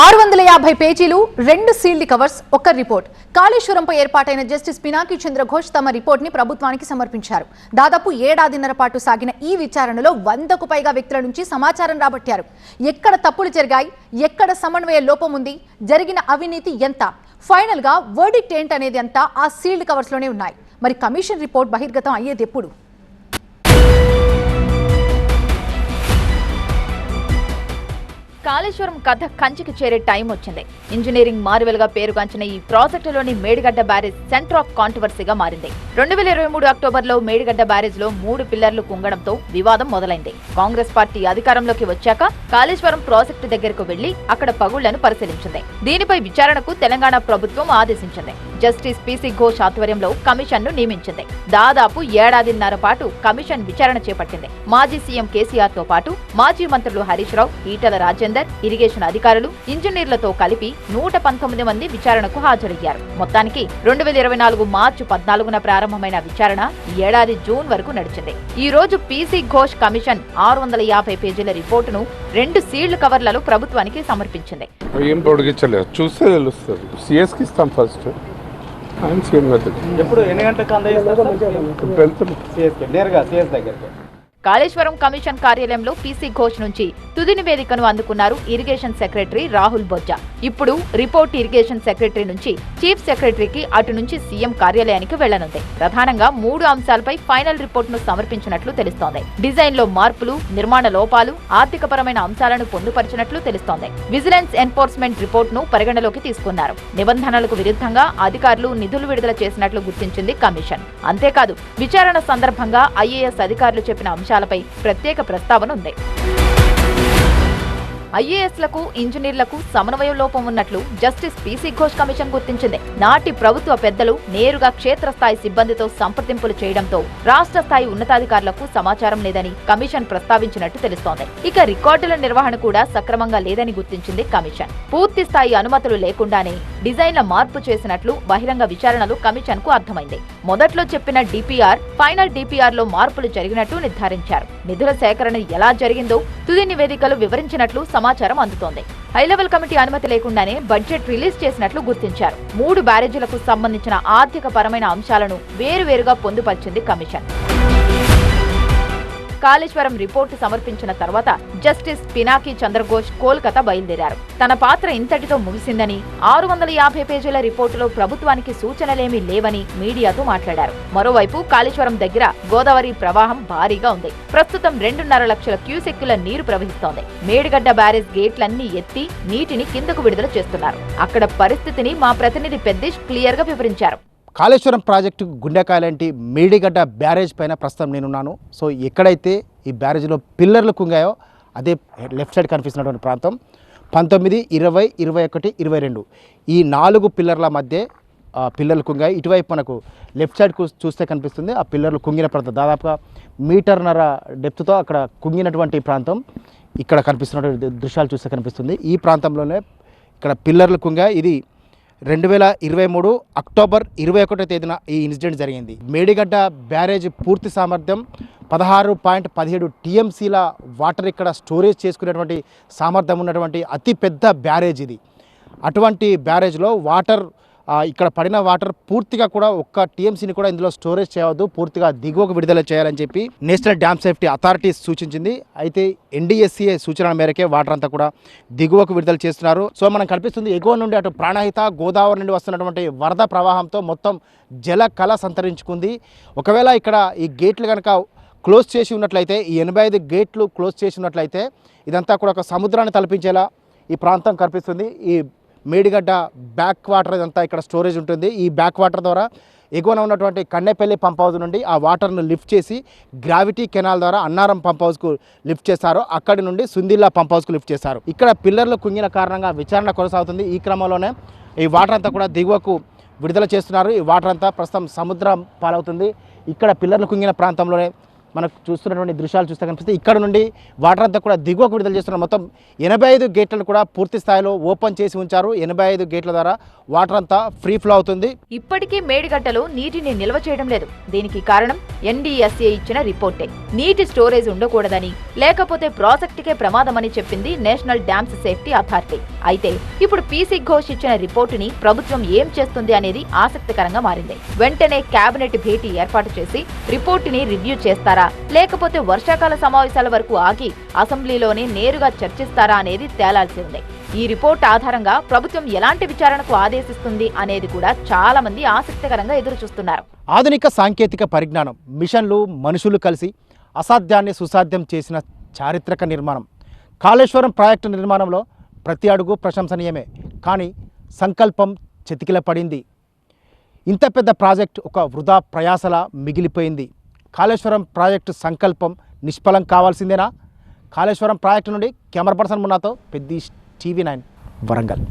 ఆరు వందల యాభై పేజీలు రెండు సీల్డ్ కవర్స్ ఒక్క రిపోర్ట్. కాళేశ్వరంపై ఏర్పాటైన జస్టిస్ పినాకి చంద్రఘోష్ తమ రిపోర్ట్ని ప్రభుత్వానికి సమర్పించారు. దాదాపు ఏడాదిన్నర పాటు సాగిన ఈ విచారణలో వందకు పైగా వ్యక్తుల నుంచి సమాచారం రాబట్టారు. ఎక్కడ తప్పులు జరిగాయి ఎక్కడ సమన్వయ లోపం ఉంది జరిగిన అవినీతి ఎంత? ఫైనల్గా వర్డిక్ట్ ఏంటనేది అంతా ఆ సీల్డ్ కవర్స్లోనే ఉన్నాయి. మరి కమిషన్ రిపోర్ట్ బహిర్గతం అయ్యేది ఎప్పుడు? కాళేశ్వరం కథ కంచికి చేరే టైం వచ్చింది. ఇంజనీరింగ్ మారువెలుగా పేరుగాంచిన ఈ ప్రాజెక్టులోని మేడిగడ్డ బ్యారేజ్ సెంటర్ ఆఫ్ కాంట్రవర్సీగా మారింది. రెండు వేల ఇరవై మూడు అక్టోబర్లో మేడిగడ్డ బ్యారేజ్లో మూడు పిల్లర్లు కుంగడంతో వివాదం మొదలైంది. కాంగ్రెస్ పార్టీ అధికారంలోకి వచ్చాక కాళేశ్వరం ప్రాజెక్టు దగ్గరకు వెళ్ళి అక్కడ పగుళ్ళను పరిశీలించింది. దీనిపై విచారణకు తెలంగాణ ప్రభుత్వం ఆదేశించింది. జస్టిస్ పిసి ఘోష్ ఆధ్వర్యంలో కమిషన్ను నియమించింది. దాదాపు ఏడాదిన్నర పాటు కమిషన్ విచారణ చేపట్టింది. మాజీ సీఎం కేసీఆర్తో పాటు మాజీ మంత్రులు హరీష్ రావు ఈటల రాజేందర్ ఇరిగేషన్ అధికారులు ఇంజనీర్లతో కలిపి నూట పంతొమ్మిది మంది విచారణకు హాజరయ్యారు. మొత్తానికి రెండు వేల ఇరవై నాలుగు మార్చి పద్నాలుగున ప్రారంభమైన విచారణ ఏడాది జూన్ వరకు నడిచింది. ఈ రోజు పీసీ ఘోష్ కమిషన్ ఆరు వందల యాభై పేజీల రిపోర్టును రెండు సీళ్ళు కవర్లలో ప్రభుత్వానికి సమర్పించింది. ఏం చూస్తే తెలుస్తుంది. సిఎస్కి ఇస్తాం ఫస్ట్ ఆయన సీఎం గారు ఎప్పుడు ఎన్ని గంటలకు అందజేస్తారు నేరుగా సిఎస్ దగ్గరికి. కాళేశ్వరం కమిషన్ కార్యాలయంలో పీసీ ఘోష్ నుంచి తుది నివేదికను అందుకున్నారు ఇరిగేషన్ సెక్రటరీ రాహుల్ బొజ్జా. ఇప్పుడు రిపోర్ట్ ఇరిగేషన్ సెక్రటరీ నుంచి చీఫ్ సెక్రటరీకి అటు నుంచి సీఎం కార్యాలయానికి వెళ్ళనుంది. ప్రధానంగా మూడు అంశాలపై ఫైనల్ రిపోర్ట్ను సమర్పించినట్లు తెలుస్తోంది. డిజైన్లో మార్పులు నిర్మాణ లోపాలు ఆర్థికపరమైన అంశాలను పొందుపరిచినట్లు తెలుస్తోంది. విజిలెన్స్ ఎన్ఫోర్స్మెంట్ రిపోర్ట్ను పరిగణలోకి తీసుకున్నారు. నిబంధనలకు విరుద్ధంగా అధికారులు నిధులు విడుదల చేసినట్లు గుర్తించింది కమిషన్. అంతేకాదు విచారణ సందర్భంగా ఐఏఎస్ అధికారులు చెప్పిన అంశాలపై ప్రత్యేక ప్రస్తావన ఉంది. ఐఏఎస్లకు ఇంజనీర్లకు సమన్వయ లోపం ఉన్నట్లు జస్టిస్ పీసీ ఘోష్ కమిషన్ గుర్తించింది. నాటి ప్రభుత్వ పెద్దలు నేరుగా క్షేత్రస్థాయి సిబ్బందితో సంప్రదింపులు చేయడంతో రాష్ట్ర స్థాయి ఉన్నతాధికారులకు సమాచారం లేదని కమిషన్ ప్రస్తావించినట్టు తెలుస్తోంది. ఇక రికార్డుల నిర్వహణ కూడా సక్రమంగా లేదని గుర్తించింది కమిషన్. పూర్తి స్థాయి అనుమతులు లేకుండానే డిజైన్ల మార్పు చేసినట్లు బహిరంగ విచారణలు కమిషన్కు అర్థమైంది. మొదట్లో చెప్పిన డిపిఆర్ ఫైనల్ డిపిఆర్లో మార్పులు జరిగినట్టు నిర్ధారించారు. నిధుల సేకరణ ఎలా జరిగిందో తుది నివేదికలు వివరించినట్లు సమాచారం అందుతోంది. హై లెవెల్ కమిటీ అనుమతి లేకుండానే బడ్జెట్ రిలీజ్ చేసినట్లు గుర్తించారు. మూడు బ్యారేజీలకు సంబంధించిన ఆర్థిక పరమైన అంశాలను వేరువేరుగా పొందుపరిచింది కమిషన్. కాళేశ్వరం రిపోర్టు సమర్పించిన తర్వాత జస్టిస్ పినాకి చంద్రఘోష్ కోల్కతా బయలుదేరారు. తన పాత్ర ఇంతటితో ముగిసిందని ఆరు వందల యాభై పేజీల రిపోర్టులో ప్రభుత్వానికి సూచనలేమీ లేవని మీడియాతో మాట్లాడారు. మరోవైపు కాళేశ్వరం దగ్గర గోదావరి ప్రవాహం భారీగా ఉంది. ప్రస్తుతం రెండున్నర లక్షల క్యూసెక్కుల నీరు ప్రవహిస్తోంది. మేడిగడ్డ బ్యారేజ్ గేట్లన్నీ ఎత్తి నీటిని కిందకు విడుదల చేస్తున్నారు. అక్కడ పరిస్థితిని మా ప్రతినిధి పెద్దేష్ క్లియర్గా వివరించారు. కాళేశ్వరం ప్రాజెక్టు గుండెకాయలాంటి మేడిగడ్డ బ్యారేజ్ పైన ప్రస్తుతం నేనున్నాను. సో ఎక్కడైతే ఈ బ్యారేజ్లో పిల్లర్లు కుంగాయో అదే లెఫ్ట్ సైడ్ కనిపిస్తున్నటువంటి ప్రాంతం. పంతొమ్మిది ఇరవై ఇరవై ఒకటి ఇరవై రెండు. ఈ నాలుగు పిల్లర్ల మధ్య పిల్లర్లు కుంగాయి. ఇటువైపు మనకు లెఫ్ట్ సైడ్ కు- చూస్తే కనిపిస్తుంది. ఆ పిల్లర్లు కుంగిన ప్రాంతం. దాదాపుగా మీటర్నర డెప్త్తో అక్కడ కుంగినటువంటి ప్రాంతం. ఇక్కడ కనిపిస్తున్నటువంటి దృశ్యాలు చూస్తే కనిపిస్తుంది. ఈ ప్రాంతంలోనే ఇక్కడ పిల్లర్లు కుంగాయి. ఇది రెండు వేల ఇరవై మూడు అక్టోబర్ ఇరవై ఒకటో తేదీన ఈ ఇన్సిడెంట్ జరిగింది. మేడిగడ్డ బ్యారేజ్ పూర్తి సామర్థ్యం పదహారు పాయింట్ పదిహేడు టీఎంసీల వాటర్ ఇక్కడ స్టోరేజ్ చేసుకునేటువంటి సామర్థ్యం ఉన్నటువంటి అతిపెద్ద బ్యారేజ్ ఇది. అటువంటి బ్యారేజ్లో వాటర్ ఇక్కడ పడిన వాటర్ పూర్తిగా కూడా ఒక్క టీఎంసీని కూడా ఇందులో స్టోరేజ్ చేయవద్దు పూర్తిగా దిగువకు విడుదల చేయాలని చెప్పి నేషనల్ డ్యామ్ సేఫ్టీ అథారిటీస్ సూచించింది. అయితే ఎన్డీఎస్సీఏ సూచనల మేరకే వాటర్ అంతా కూడా దిగువకు విడుదల చేస్తున్నారు. సో మనం కనిపిస్తుంది ఎగువ నుండి అటు ప్రాణహిత గోదావరి నుండి వస్తున్నటువంటి వరద ప్రవాహంతో మొత్తం జల కళ సంతరించుకుంది. ఒకవేళ ఇక్కడ ఈ గేట్లు కనుక క్లోజ్ చేసి ఉన్నట్లయితే ఈ ఎనభై ఐదు గేట్లు క్లోజ్ చేసి ఉన్నట్లయితే ఇదంతా కూడా ఒక సముద్రాన్ని తలపించేలా ఈ ప్రాంతం కనిపిస్తుంది. ఈ మేడిగడ్డ బ్యాక్ వాటర్ అంతా ఇక్కడ స్టోరేజ్ ఉంటుంది. ఈ బ్యాక్ వాటర్ ద్వారా ఎగువన ఉన్నటువంటి కన్నెపల్లి పంప్ హౌస్ నుండి ఆ వాటర్ను లిఫ్ట్ చేసి గ్రావిటీ కెనాల్ ద్వారా అన్నారం పంప్ హౌస్కు లిఫ్ట్ చేశారు అక్కడి నుండి సుందిల్లా పంప్ హౌస్కు లిఫ్ట్ చేశారు ఇక్కడ పిల్లర్లు కుంగిన కారణంగా విచారణ కొనసాగుతుంది. ఈ క్రమంలోనే ఈ వాటర్ అంతా కూడా దిగువకు విడుదల చేస్తున్నారు. ఈ వాటర్ అంతా ప్రస్తుతం సముద్రం పాలవుతుంది. ఇక్కడ పిల్లర్లు కుంగిన ప్రాంతంలోనే మనకు చూస్తున్నటువంటి దృశ్యాలు చూస్తే కనిపిస్తే ఇక్కడ నుండి వాటర్ అంతా కూడా దిగువకు విడుదల చేస్తున్న మొత్తం ఎనభై ఐదు గేట్లను కూడా పూర్తి స్థాయిలో ఓపెన్ చేసి ఉంచారు. ఎనభై ఐదు గేట్ల ద్వారా వాటర్ అంతా ఫ్రీ ఫ్లో అవుతుంది. ఇప్పటికీ మేడిగడ్డలో నీటిని నిల్వ చేయడం లేదు. దీనికి కారణం ఎన్డీఎస్ఏ ఇచ్చిన రిపోర్టే. నీటి స్టోరేజ్ ఉండకూడదని లేకపోతే ప్రాజెక్టుకే ప్రమాదమని చెప్పింది నేషనల్ డ్యామ్స్ సేఫ్టీ అథారిటీ. అయితే ఇప్పుడు పీసీ ఘోష్ ఇచ్చిన రిపోర్టుని ప్రభుత్వం ఏం చేస్తుంది అనేది ఆసక్తికరంగా మారింది. వెంటనే కేబినెట్ భేటీ ఏర్పాటు చేసి రిపోర్టుని రివ్యూ చేస్తారా? చేస్తారా? లేకపోతే వర్షాకాల సమావేశాల వరకు ఆగి అసెంబ్లీలోనే నేరుగా చర్చిస్తారా అనేది తేలాల్సి ఉంది. ఈ రిపోర్ట్ ఆధారంగా ప్రభుత్వం ఎలాంటి విచారణకు ఆదేశిస్తుంది అనేది కూడా చాలా మంది ఆసక్తికరంగా ఎదురు చూస్తున్నారు ఆధునిక సాంకేతిక పరిజ్ఞానం మిషన్లు మనుషులు కలిసి అసాధ్యాన్ని సుసాధ్యం చేసిన చారిత్రక నిర్మాణం. కాళేశ్వరం ప్రాజెక్టు నిర్మాణంలో ప్రతి అడుగు ప్రశంసనీయమే కానీ సంకల్పం చెతికిల పడింది ఇంత పెద్ద ప్రాజెక్ట్ ఒక వృధా ప్రయాసలా మిగిలిపోయింది. కాళేశ్వరం ప్రాజెక్టు సంకల్పం నిష్ఫలం కావాల్సిందేనా? కాళేశ్వరం ప్రాజెక్టు నుండి కెమెరా పర్సన్ మున్నాతో పెద్ద టీవీ నైన్ వరంగల్.